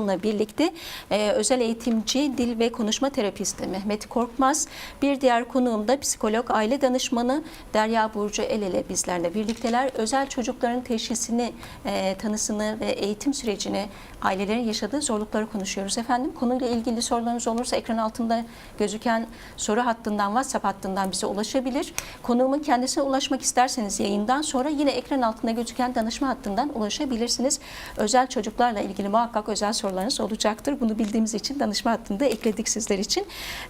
Onunla birlikte e, özel eğitimci, dil ve konuşma terapisti Mehmet Korkmaz, bir diğer konuğum da psikolog, aile danışmanı Derya Burcu El bizlerle birlikteler. Özel çocukların teşhisini, e, tanısını ve eğitim sürecini, ailelerin yaşadığı zorlukları konuşuyoruz efendim. Konuyla ilgili sorularınız olursa ekran altında gözüken soru hattından, WhatsApp hattından bize ulaşabilir. Konuğumun kendisine ulaşmak isterseniz yayından sonra yine ekran altında gözüken danışma hattından ulaşabilirsiniz. Özel çocuklarla ilgili muhakkak özel sorularınız olacaktır. Bunu bildiğimiz için danışma hattında ekledik sizler için.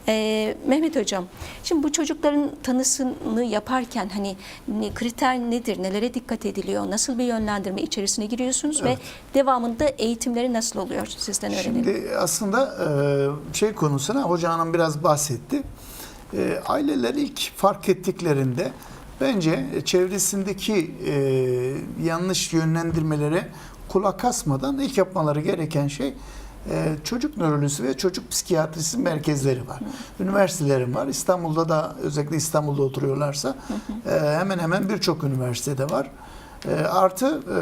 Ee, Mehmet Hocam, şimdi bu çocukların tanısını yaparken hani ne- kriter nedir, nelere dikkat ediliyor, nasıl bir yönlendirme içerisine giriyorsunuz ve devamında eğitimleri nasıl oluyor sizden öğrenelim. Şimdi aslında e, şey konusuna Hoca Hanım biraz bahsetti. E, Aileler ilk fark ettiklerinde bence çevresindeki e, yanlış yönlendirmelere kulak asmadan ilk yapmaları gereken şey çocuk nörolojisi ve çocuk psikiyatrisi merkezleri var. Üniversitelerim var. İstanbul'da da özellikle İstanbul'da oturuyorlarsa e, hemen hemen birçok üniversitede var. E, artı e,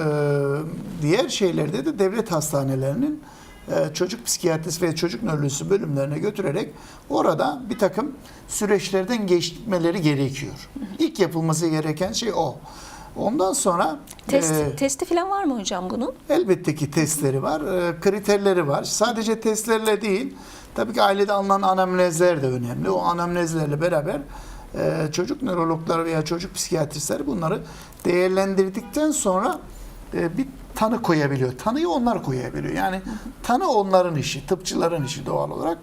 diğer şeylerde de devlet hastanelerinin e, çocuk psikiyatrisi ve çocuk nörolojisi bölümlerine götürerek orada bir takım süreçlerden geçmeleri gerekiyor. İlk yapılması gereken şey o. Ondan sonra Test, e, testi falan var mı hocam bunun? Elbette ki testleri var, e, kriterleri var. Sadece testlerle değil, tabii ki ailede alınan anamnezler de önemli. O anamnezlerle beraber e, çocuk nörologları veya çocuk psikiyatristleri bunları değerlendirdikten sonra e, bir tanı koyabiliyor. Tanıyı onlar koyabiliyor. Yani tanı onların işi, tıpçıların işi doğal olarak.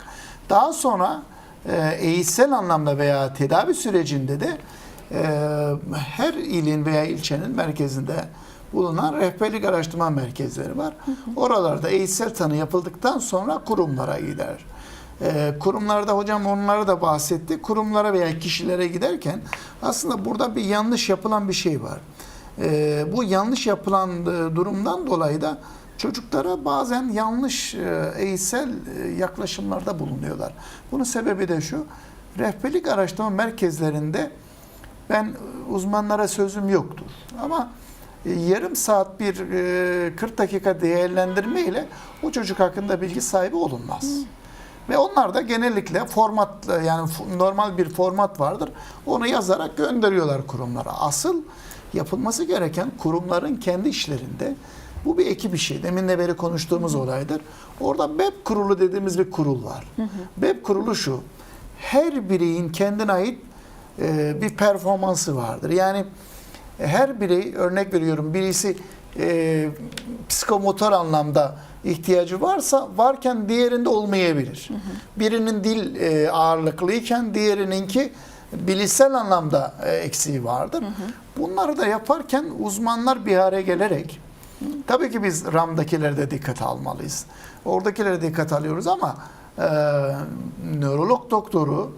Daha sonra e, eğitsel anlamda veya tedavi sürecinde de e, her ilin veya ilçenin merkezinde bulunan rehberlik araştırma merkezleri var. Oralarda eğitsel tanı yapıldıktan sonra kurumlara gider. Ee, kurumlarda hocam onlara da bahsetti. Kurumlara veya kişilere giderken aslında burada bir yanlış yapılan bir şey var. Ee, bu yanlış yapılan e, durumdan dolayı da çocuklara bazen yanlış e, eğitsel e, yaklaşımlarda bulunuyorlar. Bunun sebebi de şu. Rehberlik araştırma merkezlerinde ben uzmanlara sözüm yoktur. Ama yarım saat bir e, 40 dakika değerlendirme ile o çocuk hakkında bilgi sahibi olunmaz. Ve onlar da genellikle format yani normal bir format vardır. Onu yazarak gönderiyorlar kurumlara. Asıl yapılması gereken kurumların kendi işlerinde bu bir ekip işi. Demin de beri konuştuğumuz olaydır. Orada BEP kurulu dediğimiz bir kurul var. BEP kurulu şu. Her bireyin kendine ait e, bir performansı vardır. Yani her birey örnek veriyorum birisi e, psikomotor anlamda ihtiyacı varsa varken diğerinde olmayabilir. Birinin dil e, ağırlıklıyken diğerininki bilişsel anlamda e, eksiği vardır. Bunları da yaparken uzmanlar bir araya gelerek tabii ki biz RAM'dakilere de dikkat almalıyız. Oradakilere dikkat alıyoruz ama e, nörolog doktoru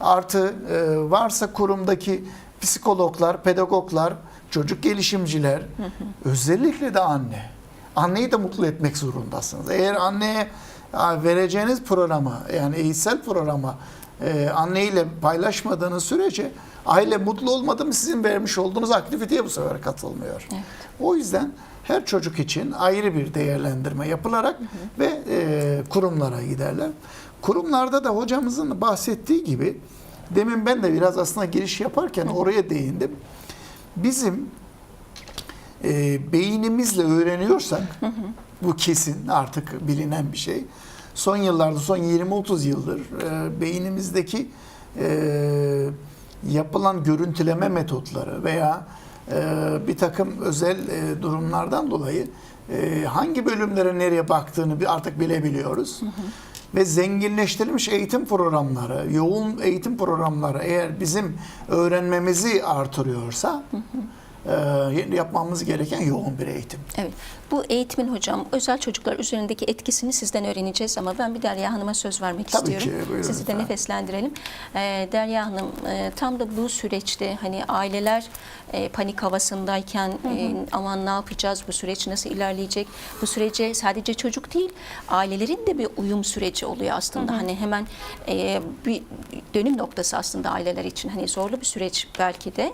artı e, varsa kurumdaki psikologlar, pedagoglar, çocuk gelişimciler, özellikle de anne. Anneyi de mutlu etmek zorundasınız. Eğer anneye vereceğiniz programa yani eğitsel programa e, anneyle paylaşmadığınız sürece aile mutlu olmadı mı sizin vermiş olduğunuz aktiviteye bu sefer katılmıyor. O yüzden her çocuk için ayrı bir değerlendirme yapılarak ve e, kurumlara giderler. Kurumlarda da hocamızın bahsettiği gibi demin ben de biraz aslında giriş yaparken oraya değindim. Bizim e, beynimizle öğreniyorsak bu kesin artık bilinen bir şey. Son yıllarda son 20-30 yıldır e, beynimizdeki e, yapılan görüntüleme metotları veya e, bir takım özel e, durumlardan dolayı e, hangi bölümlere nereye baktığını artık bilebiliyoruz. Ve zenginleştirilmiş eğitim programları, yoğun eğitim programları eğer bizim öğrenmemizi artırıyorsa e, yapmamız gereken yoğun bir eğitim. Evet. Bu eğitimin hocam özel çocuklar üzerindeki etkisini sizden öğreneceğiz ama ben bir Derya Hanım'a söz vermek Tabii istiyorum. ki, buyurun Sizi de efendim. nefeslendirelim. Ee, Derya Hanım e, tam da bu süreçte hani aileler e, panik havasındayken e, aman ne yapacağız bu süreç nasıl ilerleyecek? Bu sürece sadece çocuk değil ailelerin de bir uyum süreci oluyor aslında. Hani hemen e, bir dönüm noktası aslında aileler için. Hani zorlu bir süreç belki de.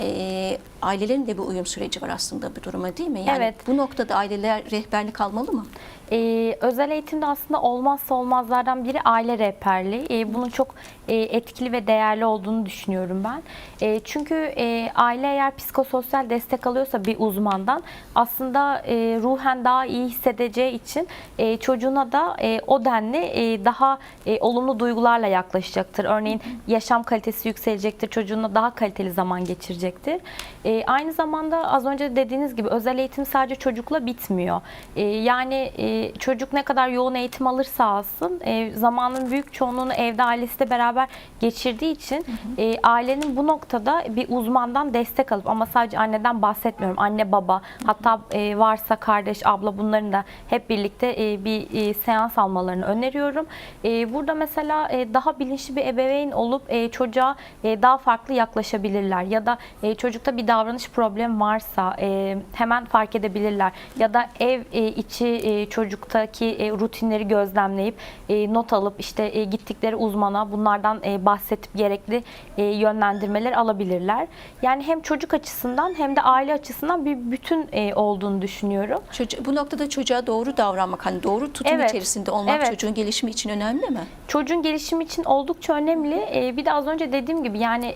E, ailelerin de bir uyum süreci var aslında bu duruma değil mi? Yani Evet. bu noktada aileler rehberlik almalı mı? Ee, özel eğitimde aslında olmazsa olmazlardan biri aile rehberliği. Ee, bunun çok e, etkili ve değerli olduğunu düşünüyorum ben. E, çünkü e, aile eğer psikososyal destek alıyorsa bir uzmandan aslında e, ruhen daha iyi hissedeceği için e, çocuğuna da e, o denli e, daha e, olumlu duygularla yaklaşacaktır. Örneğin yaşam kalitesi yükselecektir, çocuğuna daha kaliteli zaman geçirecektir. E, aynı zamanda az önce de dediğiniz gibi özel eğitim sadece çocukla bitmiyor. E, yani e, çocuk ne kadar yoğun eğitim alırsa alsın e, zamanın büyük çoğunluğunu evde ailesiyle beraber geçirdiği için e, ailenin bu noktada bir uzmandan destek alıp ama sadece anneden bahsetmiyorum. Anne baba hatta e, varsa kardeş abla bunların da hep birlikte e, bir e, seans almalarını öneriyorum. E, burada mesela e, daha bilinçli bir ebeveyn olup e, çocuğa e, daha farklı yaklaşabilirler ya da e, çocukta bir davranış problemi varsa e, hemen fark edebilirler ya da ev e, içi e, çocuktaki e, rutinleri gözlemleyip e, not alıp işte e, gittikleri uzmana bunlardan bahsedip gerekli yönlendirmeler alabilirler. Yani hem çocuk açısından hem de aile açısından bir bütün olduğunu düşünüyorum. Çocuğu- bu noktada çocuğa doğru davranmak, hani doğru tutum Evet, içerisinde olmak evet. çocuğun gelişimi için önemli mi? çocuğun gelişimi için oldukça önemli. Bir de az önce dediğim gibi yani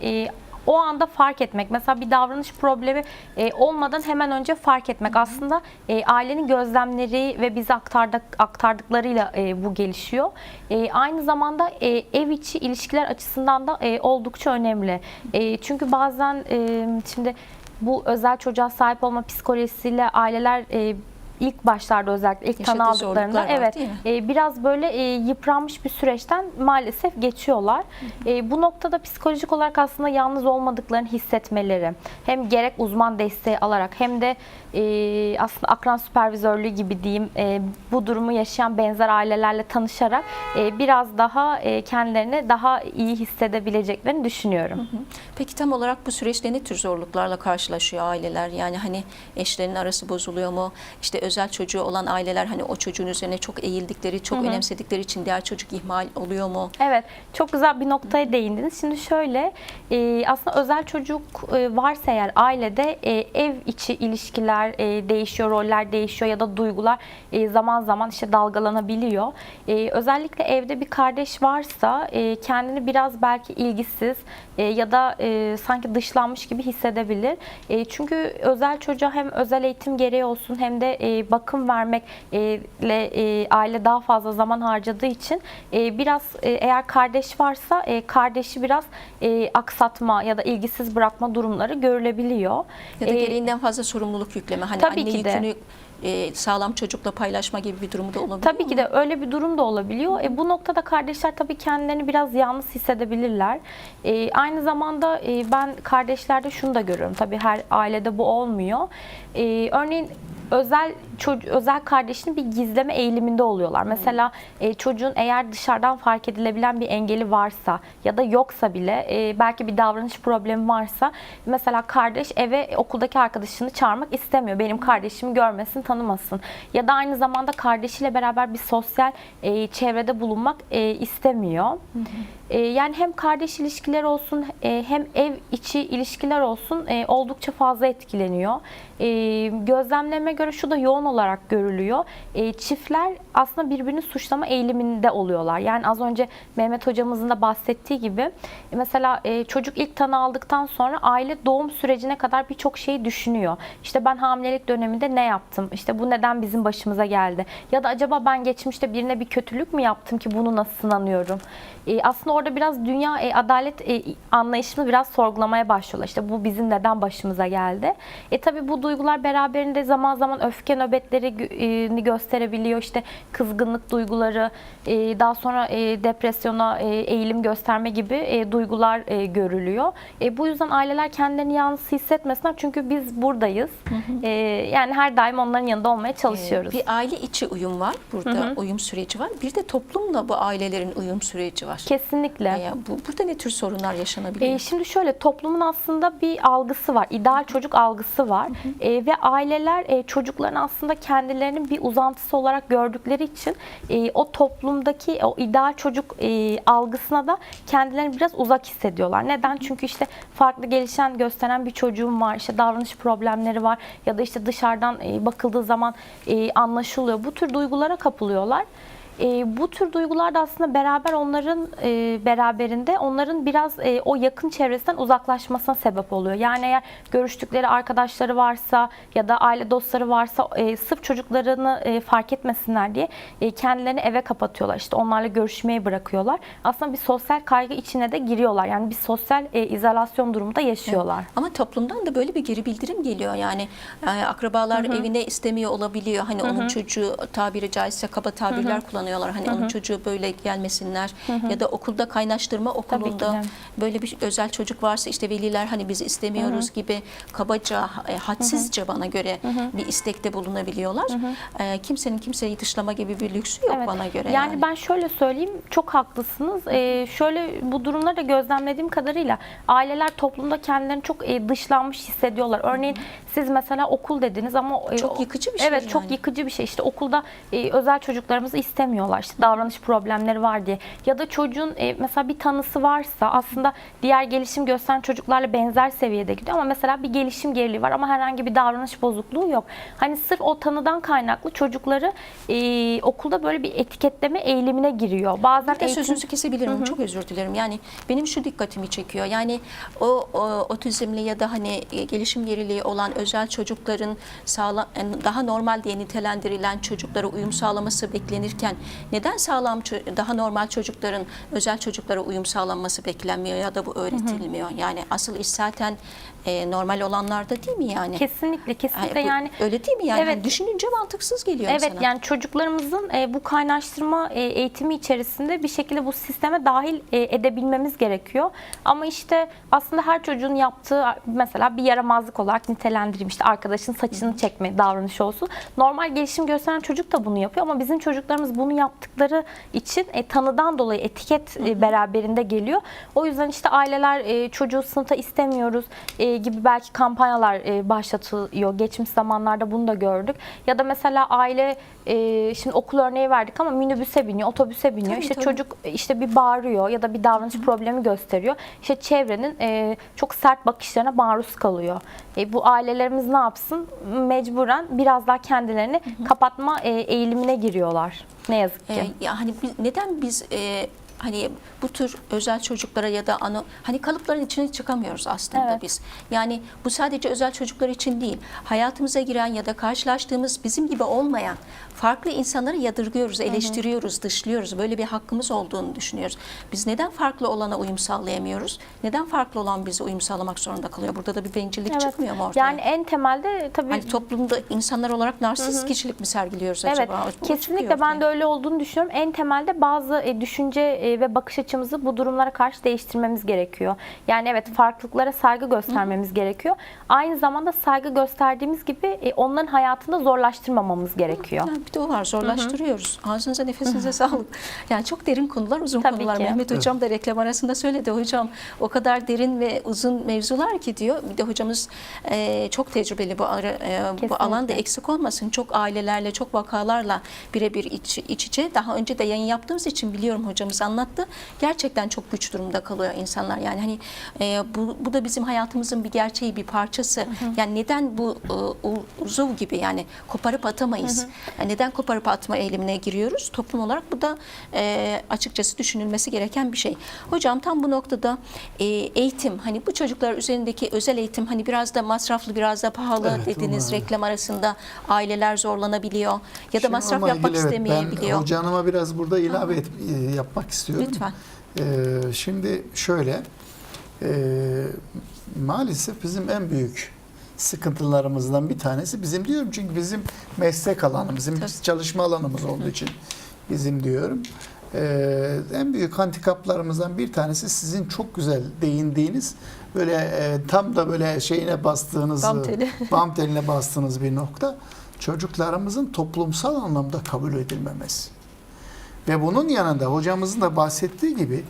o anda fark etmek. Mesela bir davranış problemi e, olmadan hemen önce fark etmek. Aslında e, ailenin gözlemleri ve bize aktardık, aktardıklarıyla e, bu gelişiyor. E, aynı zamanda e, ev içi ilişkiler açısından da e, oldukça önemli. E, çünkü bazen e, şimdi bu özel çocuğa sahip olma psikolojisiyle aileler e, ilk başlarda özellikle ilk tanı aldıklarında evet e, biraz böyle e, yıpranmış bir süreçten maalesef geçiyorlar. E, bu noktada psikolojik olarak aslında yalnız olmadıklarını hissetmeleri hem gerek uzman desteği alarak hem de e, aslında akran süpervizörlüğü gibi diyeyim e, bu durumu yaşayan benzer ailelerle tanışarak e, biraz daha e, kendilerini daha iyi hissedebileceklerini düşünüyorum. Peki tam olarak bu süreçte ne tür zorluklarla karşılaşıyor aileler? Yani hani eşlerin arası bozuluyor mu? İşte özel çocuğu olan aileler hani o çocuğun üzerine çok eğildikleri, çok önemsedikleri için diğer çocuk ihmal oluyor mu? Evet, çok güzel bir noktaya değindiniz. Şimdi şöyle, e, aslında özel çocuk e, varsa eğer ailede e, ev içi ilişkiler e, değişiyor, roller değişiyor ya da duygular e, zaman zaman işte dalgalanabiliyor. E, özellikle evde bir kardeş varsa e, kendini biraz belki ilgisiz e, ya da e, sanki dışlanmış gibi hissedebilir. E, çünkü özel çocuğa hem özel eğitim gereği olsun hem de e, bakım vermekle e, aile daha fazla zaman harcadığı için e, biraz e, eğer kardeş varsa e, kardeşi biraz e, aksatma ya da ilgisiz bırakma durumları görülebiliyor. Ya da E, gereğinden fazla sorumluluk yükleme. Hani tabii anne ki de. yükünü e, sağlam çocukla paylaşma gibi bir durumu da olabilir Tabii ki de öyle bir durum da olabiliyor. E, bu noktada kardeşler tabii kendilerini biraz yalnız hissedebilirler. E, aynı zamanda e, ben kardeşlerde şunu da görüyorum. Tabii her ailede bu olmuyor. E, örneğin özel özel kardeşini bir gizleme eğiliminde oluyorlar. Mesela e, çocuğun eğer dışarıdan fark edilebilen bir engeli varsa ya da yoksa bile e, belki bir davranış problemi varsa mesela kardeş eve okuldaki arkadaşını çağırmak istemiyor. Benim kardeşimi görmesin, tanımasın. Ya da aynı zamanda kardeşiyle beraber bir sosyal e, çevrede bulunmak e, istemiyor. E, yani hem kardeş ilişkiler olsun e, hem ev içi ilişkiler olsun e, oldukça fazla etkileniyor. E, gözlemleme göre şu da yoğun olarak görülüyor. E, çiftler aslında birbirini suçlama eğiliminde oluyorlar. Yani az önce Mehmet hocamızın da bahsettiği gibi e, mesela e, çocuk ilk tanı aldıktan sonra aile doğum sürecine kadar birçok şeyi düşünüyor. İşte ben hamilelik döneminde ne yaptım? İşte bu neden bizim başımıza geldi? Ya da acaba ben geçmişte birine bir kötülük mü yaptım ki bunu nasıl sınanıyorum? E, aslında orada biraz dünya adalet anlayışını biraz sorgulamaya başlıyorlar. İşte bu bizim neden başımıza geldi? E tabi bu duygular beraberinde zaman zaman öfke nöbetlerini gösterebiliyor. İşte kızgınlık duyguları, e, daha sonra e, depresyona e, eğilim gösterme gibi e, duygular e, görülüyor. E, bu yüzden aileler kendilerini yalnız hissetmesinler çünkü biz buradayız. E, yani her daim onların yanında olmaya çalışıyoruz. Bir aile içi uyum var. Burada uyum süreci var. Bir de toplumla bu ailelerin uyum süreci var. Kesinlikle. Yani bu, burada ne tür sorunlar yaşanabiliyor? E, şimdi şöyle toplumun aslında bir algısı var. İdeal çocuk algısı var. E, ve aileler e, çocukların aslında kendilerinin bir uzantısı olarak gördükleri büyüdükleri için e, o toplumdaki o ideal çocuk e, algısına da kendilerini biraz uzak hissediyorlar. Neden? Çünkü işte farklı gelişen gösteren bir çocuğum var, işte davranış problemleri var ya da işte dışarıdan e, bakıldığı zaman e, anlaşılıyor. Bu tür duygulara kapılıyorlar. E, bu tür duygular da aslında beraber onların e, beraberinde onların biraz e, o yakın çevresinden uzaklaşmasına sebep oluyor. Yani eğer görüştükleri arkadaşları varsa ya da aile dostları varsa e, sırf çocuklarını e, fark etmesinler diye e, kendilerini eve kapatıyorlar. İşte onlarla görüşmeyi bırakıyorlar. Aslında bir sosyal kaygı içine de giriyorlar. Yani bir sosyal e, izolasyon durumu da yaşıyorlar. Ama toplumdan da böyle bir geri bildirim geliyor. Yani, yani akrabalar evine istemiyor olabiliyor. Hani onun çocuğu tabiri caizse kaba tabirler kullanıyorlar. Hani onun çocuğu böyle gelmesinler. Ya da okulda kaynaştırma okulunda böyle bir özel çocuk varsa işte veliler hani biz istemiyoruz gibi kabaca, e, hadsizce bana göre bir istekte bulunabiliyorlar. E, kimsenin kimseyi dışlama gibi bir lüksü yok Evet. bana göre. Yani, ben şöyle söyleyeyim, çok haklısınız. Ee, şöyle bu durumları da gözlemlediğim kadarıyla aileler toplumda kendilerini çok e, dışlanmış hissediyorlar. Örneğin siz mesela okul dediniz ama e, Çok yıkıcı bir şey Evet, çok yani. yıkıcı bir şey. İşte okulda e, özel çocuklarımızı istemiyorlar. İşte davranış problemleri var diye. Ya da çocuğun e, mesela bir tanısı varsa aslında diğer gelişim gösteren çocuklarla benzer seviyede gidiyor ama mesela bir gelişim geriliği var ama herhangi bir davranış bozukluğu yok. Hani sırf o tanıdan kaynaklı çocukları e, okulda böyle bir etiketleme eğilimine giriyor. Bazen Bir de eğitim- sözünüzü kesebilirim. Çok özür dilerim. Yani benim şu dikkatimi çekiyor. Yani o, o otizmli ya da hani e, gelişim geriliği olan özel çocukların sağlam daha normal diye nitelendirilen çocuklara uyum sağlaması beklenirken neden sağlam daha normal çocukların özel çocuklara uyum sağlanması beklenmiyor ya da bu öğretilmiyor? Yani asıl iş zaten e, normal olanlarda değil mi yani? Kesinlikle, kesinlikle bu- yani öyle değil mi yani? Evet. Düşününce mantıksız geliyor Evet insana. yani çocuklarımızın e, bu kaynaştırma e, eğitimi içerisinde bir şekilde bu sisteme dahil e, edebilmemiz gerekiyor. Ama işte aslında her çocuğun yaptığı mesela bir yaramazlık olarak nitelendireyim. İşte arkadaşın saçını çekme davranışı olsun. Normal gelişim gösteren çocuk da bunu yapıyor ama bizim çocuklarımız bunu yaptıkları için e, tanıdan dolayı etiket e, beraberinde geliyor. O yüzden işte aileler e, çocuğu sınıfta istemiyoruz e, gibi belki kampanyalar e, başlatılıyor. Geçmiş zamanlarda bunu da gördük. Ya da mesela aile e, şimdi okul örneği verdik ama minibüse biniyor, otobüse biniyor. Tabii, işte tabii. çocuk e, işte bir bağırıyor ya da bir davranış problemi gösteriyor. İşte çevrenin e, çok sert bakışlarına maruz kalıyor. E, bu ailelerimiz ne yapsın? Mecburen biraz daha kendilerini kapatma e, eğilimine giriyorlar. Ne yazık ki. Ee, ya hani neden biz e, hani bu tür özel çocuklara ya da ano hani kalıpların içine çıkamıyoruz aslında Evet. biz. Yani bu sadece özel çocuklar için değil. Hayatımıza giren ya da karşılaştığımız bizim gibi olmayan farklı insanları yadırgıyoruz, eleştiriyoruz, dışlıyoruz. Böyle bir hakkımız olduğunu düşünüyoruz. Biz neden farklı olana uyum sağlayamıyoruz? Neden farklı olan bize uyum sağlamak zorunda kalıyor? Burada da bir bencillik Evet. çıkmıyor mu ortaya? Yani en temelde tabii hani toplumda insanlar olarak narsist kişilik mi sergiliyoruz Evet, acaba? Çıkıyor kesinlikle ben de öyle olduğunu düşünüyorum. En temelde bazı e, düşünce e, ve bakış açımızı bu durumlara karşı değiştirmemiz gerekiyor. Yani evet farklılıklara saygı göstermemiz gerekiyor. Aynı zamanda saygı gösterdiğimiz gibi e, onların hayatında zorlaştırmamamız gerekiyor. Yani bir de o var zorlaştırıyoruz. Ağzınıza nefesinize sağlık. Yani çok derin konular, uzun Tabii konular. ki. Mehmet Hocam da reklam arasında söyledi. Hocam o kadar derin ve uzun mevzular ki diyor. Bir de hocamız e, çok tecrübeli bu, ara, e, bu alanda eksik olmasın. Çok ailelerle, çok vakalarla birebir iç, iç içe. Daha önce de yayın yaptığımız için biliyorum hocamız anlattı. Gerçekten çok güç durumda kalıyor insanlar. Yani hani e, bu, bu da bizim hayatımızın bir gerçeği, bir parçası. Yani neden bu e, uzuv gibi yani koparıp atamayız? Yani neden koparıp atma eğilimine giriyoruz? Toplum olarak bu da e, açıkçası düşünülmesi gereken bir şey. Hocam tam bu noktada e, eğitim hani bu çocuklar üzerindeki özel eğitim hani biraz da masraflı biraz da pahalı Evet, var. reklam arasında aileler zorlanabiliyor ya da Şimdi masraf yapmak ilgili evet, istemeyebiliyor. Ben hocanıma biraz burada ilave et, e, yapmak istiyorum. Lütfen. Ee, şimdi şöyle, e, maalesef bizim en büyük sıkıntılarımızdan bir tanesi bizim diyorum çünkü bizim meslek alanımız, bizim Tabii. çalışma alanımız olduğu için bizim diyorum. Ee, en büyük handikaplarımızdan bir tanesi sizin çok güzel değindiğiniz böyle e, tam da böyle şeyine bastığınız Bam teli. bam teline bastığınız bir nokta çocuklarımızın toplumsal anlamda kabul edilmemesi. Ve bunun yanında hocamızın da bahsettiği gibi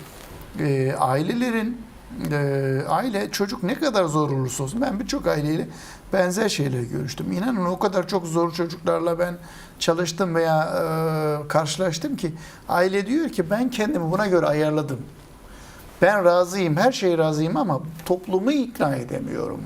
e, ailelerin e, aile çocuk ne kadar zor olursa olsun ben birçok aileyle benzer şeyler görüştüm. İnanın o kadar çok zor çocuklarla ben çalıştım veya e, karşılaştım ki aile diyor ki ben kendimi buna göre ayarladım. Ben razıyım, her şeye razıyım ama toplumu ikna edemiyorum.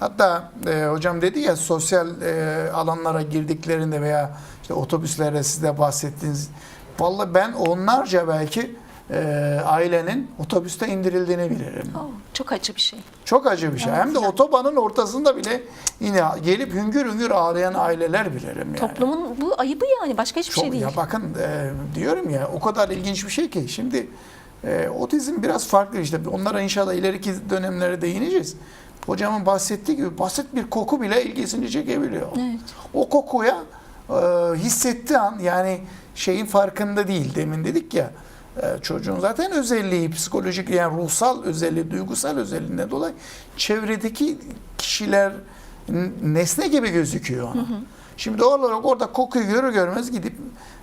Hatta e, hocam dedi ya sosyal e, alanlara girdiklerinde veya işte otobüslerde size bahsettiğiniz vallahi ben onlarca belki e, ailenin otobüste indirildiğini bilirim. Oh, çok acı bir şey. Çok acı bir şey. Hem de otobanın ortasında bile yine gelip hüngür hüngür ağlayan aileler bilirim yani. Toplumun bu ayıbı yani başka hiçbir Çok, şey değil. ya bakın e, diyorum ya o kadar ilginç bir şey ki şimdi e, otizm biraz farklı işte onlara inşallah ileriki dönemlere değineceğiz. Hocamın bahsettiği gibi basit bir koku bile ilgisini çekebiliyor. Evet. O kokuya e, hissettiği an yani şeyin farkında değil. Demin dedik ya e, çocuğun zaten özelliği psikolojik yani ruhsal özelliği, duygusal özelliğinden dolayı çevredeki kişiler nesne gibi gözüküyor ona. Şimdi doğal olarak orada kokuyu görür görmez gidip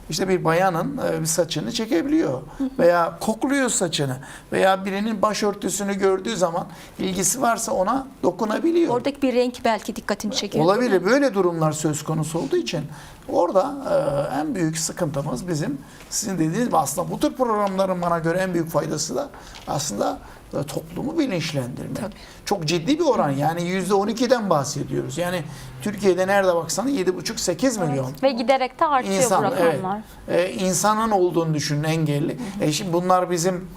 işte bir bayanın e, bir saçını çekebiliyor veya kokluyor saçını veya birinin başörtüsünü gördüğü zaman ilgisi varsa ona dokunabiliyor. Oradaki bir renk belki dikkatini çekiyor. Olabilir. Böyle durumlar söz konusu olduğu için orada e, en büyük sıkıntımız bizim sizin dediğiniz gibi aslında bu tür programların bana göre en büyük faydası da aslında toplumu bilinçlendirmek. Tabii. Çok ciddi bir oran. Yani %12'den bahsediyoruz. Yani Türkiye'de nerede baksan 7,5-8 milyon Ve giderek de artıyor insan, bu rakamlar. evet, e, insanın olduğunu düşünün engelli. E şimdi bunlar bizim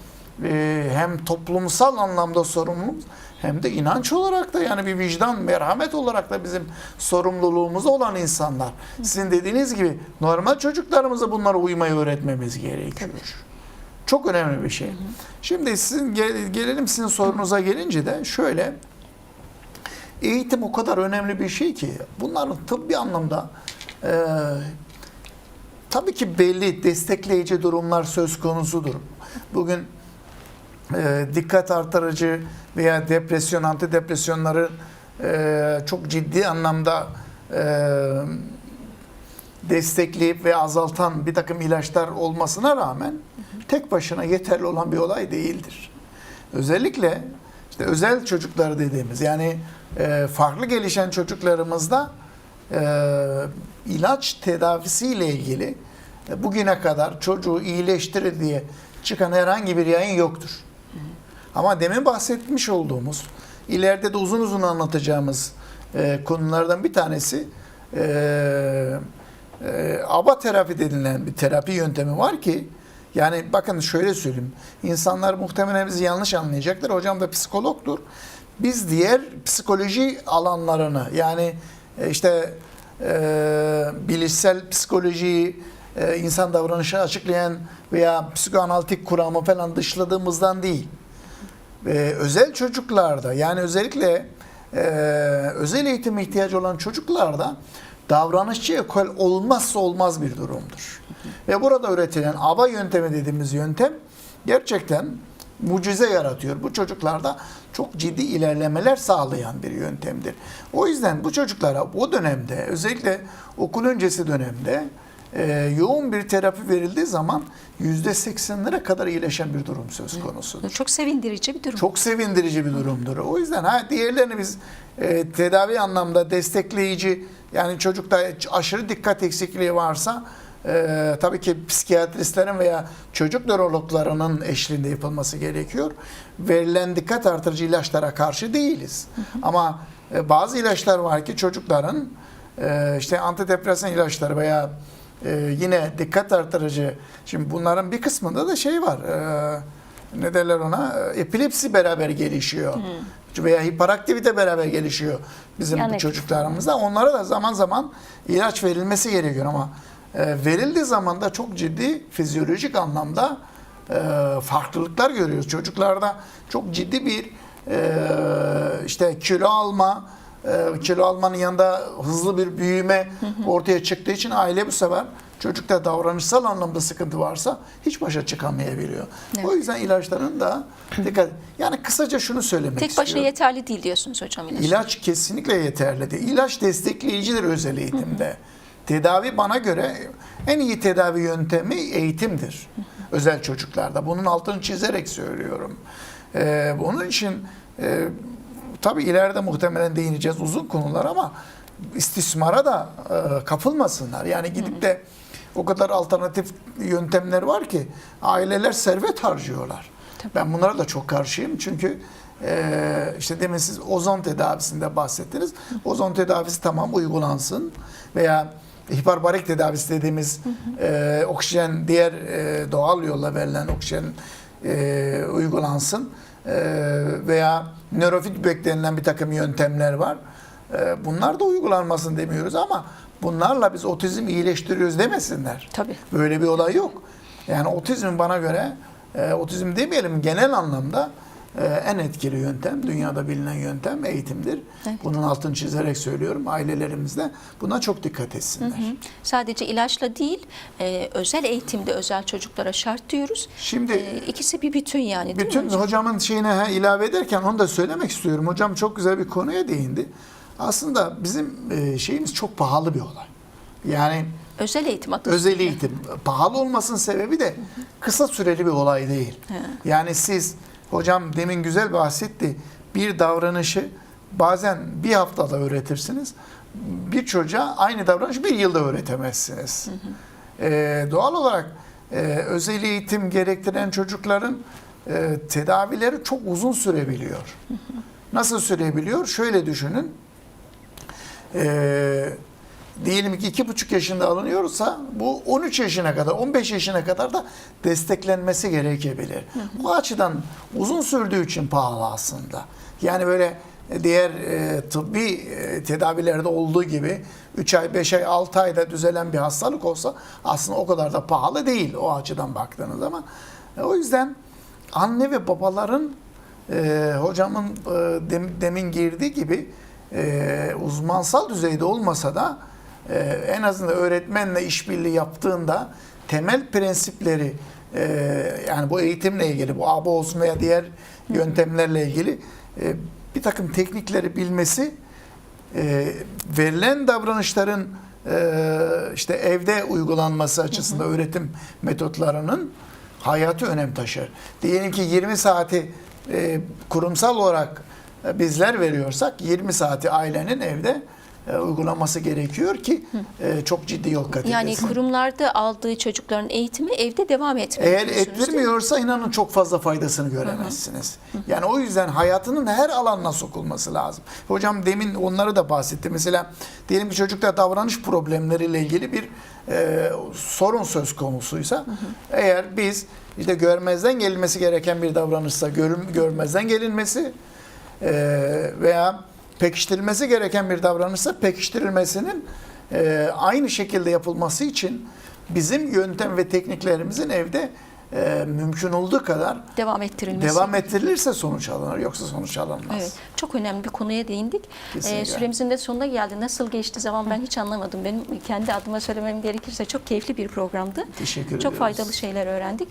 e, hem toplumsal anlamda sorumluluğumuz hem de inanç olarak da yani bir vicdan, merhamet olarak da bizim sorumluluğumuz olan insanlar. Sizin dediğiniz gibi normal çocuklarımıza bunlara uymayı öğretmemiz gerekiyor. Çok önemli bir şey. Şimdi sizin gel- gelelim sizin sorunuza gelince de şöyle eğitim o kadar önemli bir şey ki bunların tıbbi anlamda e, tabii ki belli destekleyici durumlar söz konusudur. Bugün e, dikkat artırıcı veya depresyon, antidepresyonları e, çok ciddi anlamda e, destekleyip ve azaltan bir takım ilaçlar olmasına rağmen tek başına yeterli olan bir olay değildir. Özellikle işte özel çocuklar dediğimiz yani e, farklı gelişen çocuklarımızda e, ilaç tedavisiyle ilgili e, bugüne kadar çocuğu iyileştirir diye çıkan herhangi bir yayın yoktur. Ama demin bahsetmiş olduğumuz, ileride de uzun uzun anlatacağımız e, konulardan bir tanesi e, e, ABA terapi denilen bir terapi yöntemi var ki yani bakın şöyle söyleyeyim. İnsanlar muhtemelen bizi yanlış anlayacaklar. Hocam da psikologdur. Biz diğer psikoloji alanlarını yani e, işte e, bilişsel psikolojiyi, e, insan davranışı açıklayan veya psikoanalitik kuramı falan dışladığımızdan değil. E, özel çocuklarda yani özellikle e, özel eğitim ihtiyacı olan çocuklarda davranışçı ekol olmazsa olmaz bir durumdur. Ve burada üretilen ABA yöntemi dediğimiz yöntem gerçekten mucize yaratıyor. Bu çocuklarda çok ciddi ilerlemeler sağlayan bir yöntemdir. O yüzden bu çocuklara o dönemde özellikle okul öncesi dönemde e, yoğun bir terapi verildiği zaman %80'lere kadar iyileşen bir durum söz konusu. Çok sevindirici bir durum. Çok sevindirici bir durumdur. O yüzden ha diğerlerini biz e, tedavi anlamda destekleyici yani çocukta aşırı dikkat eksikliği varsa e, tabii ki psikiyatristlerin veya çocuk nörologlarının eşliğinde yapılması gerekiyor. Verilen dikkat artırıcı ilaçlara karşı değiliz. Ama e, bazı ilaçlar var ki çocukların e, işte antidepresan ilaçları veya e, yine dikkat artırıcı şimdi bunların bir kısmında da şey var. E, ne derler ona? E, Epilepsi beraber gelişiyor. Veya hiperaktivite beraber gelişiyor bizim Yan bu çocuklarımızda. Onlara da zaman zaman ilaç verilmesi gerekiyor ama verildiği zaman da çok ciddi fizyolojik anlamda e, farklılıklar görüyoruz. Çocuklarda çok ciddi bir e, işte kilo alma, e, kilo almanın yanında hızlı bir büyüme ortaya çıktığı için aile bu sefer çocukta davranışsal anlamda sıkıntı varsa hiç başa çıkamayabiliyor. Evet. O yüzden ilaçların da dikkat yani kısaca şunu söylemek Tek başına istiyorum. yeterli değil diyorsunuz hocam ilaç. İlaç kesinlikle yeterli değil. İlaç destekleyicidir özel eğitimde. Tedavi bana göre en iyi tedavi yöntemi eğitimdir. Özel çocuklarda. Bunun altını çizerek söylüyorum. E, onun için e, tabii ileride muhtemelen değineceğiz uzun konular ama istismara da e, kapılmasınlar. Yani gidip de o kadar alternatif yöntemler var ki aileler servet harcıyorlar. Ben bunlara da çok karşıyım çünkü e, işte demin siz ozon tedavisinde bahsettiniz. Ozon tedavisi tamam uygulansın veya hiperbarik tedavisi dediğimiz e, oksijen diğer e, doğal yolla verilen oksijen e, uygulansın E, veya nörofeedback denilen bir takım yöntemler var. E, bunlar da uygulanmasın demiyoruz ama bunlarla biz otizm iyileştiriyoruz demesinler. Tabii. Böyle bir olay yok. Yani otizmin bana göre e, otizm demeyelim genel anlamda e, en etkili yöntem, dünyada bilinen yöntem eğitimdir. Evet. Bunun altını çizerek söylüyorum. Ailelerimiz de buna çok dikkat etsinler. Hı. Sadece ilaçla değil, e, özel eğitimde özel çocuklara şart diyoruz. Şimdi E, ikisi bir bütün yani değil mi bütün hocam? hocamın şeyine ilave ederken onu da söylemek istiyorum. Hocam çok güzel bir konuya değindi. Aslında bizim e, şeyimiz çok pahalı bir olay. Yani Özel eğitim adı özel eğitim pahalı olmasının sebebi de kısa süreli bir olay değil. He. Yani siz hocam demin güzel bahsetti. Bir davranışı bazen bir haftada öğretirsiniz. Bir çocuğa aynı davranışı bir yılda öğretemezsiniz. Ee, doğal olarak e, özel eğitim gerektiren çocukların e, tedavileri çok uzun sürebiliyor. Nasıl sürebiliyor? Şöyle düşünün. Ee, diyelim ki iki buçuk yaşında alınıyorsa bu 13 yaşına kadar 15 yaşına kadar da desteklenmesi gerekebilir. Bu açıdan uzun sürdüğü için pahalı aslında. Yani böyle diğer e, tıbbi e, tedavilerde olduğu gibi 3 ay, 5 ay, 6 ayda düzelen bir hastalık olsa aslında o kadar da pahalı değil o açıdan baktığınız zaman. E, o yüzden anne ve babaların e, hocamın e, dem- demin girdiği gibi e, uzmansal düzeyde olmasa da e, en azından öğretmenle işbirliği yaptığında temel prensipleri e, yani bu eğitimle ilgili bu ABA olsun veya diğer yöntemlerle ilgili e, bir takım teknikleri bilmesi e, verilen davranışların e, işte evde uygulanması açısından öğretim metotlarının hayatı önem taşır. Diyelim ki 20 saati e, kurumsal olarak e, bizler veriyorsak 20 saati ailenin evde e, uygulaması gerekiyor ki e, çok ciddi yol kat Yani edilsin. kurumlarda aldığı çocukların eğitimi evde devam etmeli. Eğer diyorsunuz, değil mi? ettirmiyorsa inanın çok fazla faydasını göremezsiniz. Yani o yüzden hayatının her alanına sokulması lazım. Hocam demin onları da bahsetti. Mesela diyelim ki çocukta davranış problemleriyle ilgili bir e, sorun söz konusuysa eğer biz işte görmezden gelinmesi gereken bir davranışsa görüm, görmezden gelinmesi e, veya pekiştirilmesi gereken bir davranışsa pekiştirilmesinin e, aynı şekilde yapılması için bizim yöntem ve tekniklerimizin evde e, mümkün olduğu kadar Devam ettirilmesi. devam ettirilirse sonuç alınır yoksa sonuç alınmaz. Evet, çok önemli bir konuya değindik. Kesinlikle. Ee, süremizin de sonuna geldi. Nasıl geçti zaman ben hiç anlamadım. Benim kendi adıma söylemem gerekirse çok keyifli bir programdı. Teşekkür Çok ediyoruz. faydalı şeyler öğrendik.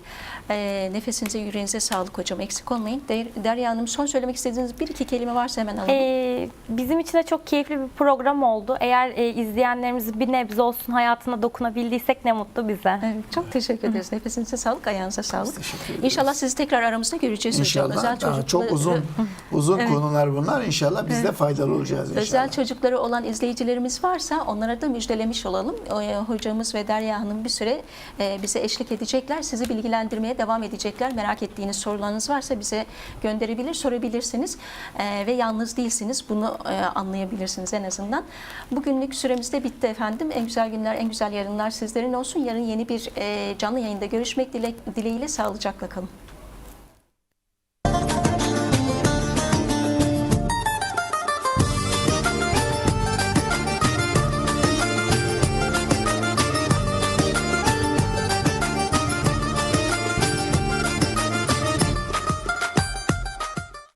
Ee, nefesinize, yüreğinize sağlık hocam. Eksik olmayın. Der- Derya Hanım son söylemek istediğiniz bir iki kelime varsa hemen alalım. Ee, bizim için de çok keyifli bir program oldu. Eğer e, izleyenlerimiz bir nebze olsun hayatına dokunabildiysek ne mutlu bize. Evet, çok teşekkür ederiz. Nefesinize sağlık, ayağınıza sağlık. teşekkür ederiz. İnşallah sizi tekrar aramızda göreceğiz hocam. İnşallah Özel daha çok çocukları- uzun uzun Evet. konular bunlar. İnşallah biz de faydalı olacağız inşallah. Özel çocukları olan izleyicilerimiz varsa onlara da müjdelemiş olalım. E, Hocamız ve Derya Hanım bir süre e, bize eşlik edecekler. Sizi bilgilendirmeye devam edecekler. Merak ettiğiniz sorularınız varsa bize gönderebilir, sorabilirsiniz. E, Ve yalnız değilsiniz. Bunu anlayabilirsiniz en azından. Bugünlük süremiz de bitti efendim. En güzel günler, en güzel yarınlar sizlerin olsun. Yarın yeni bir canlı yayında görüşmek dile- dileğiyle sağlıcakla kalın.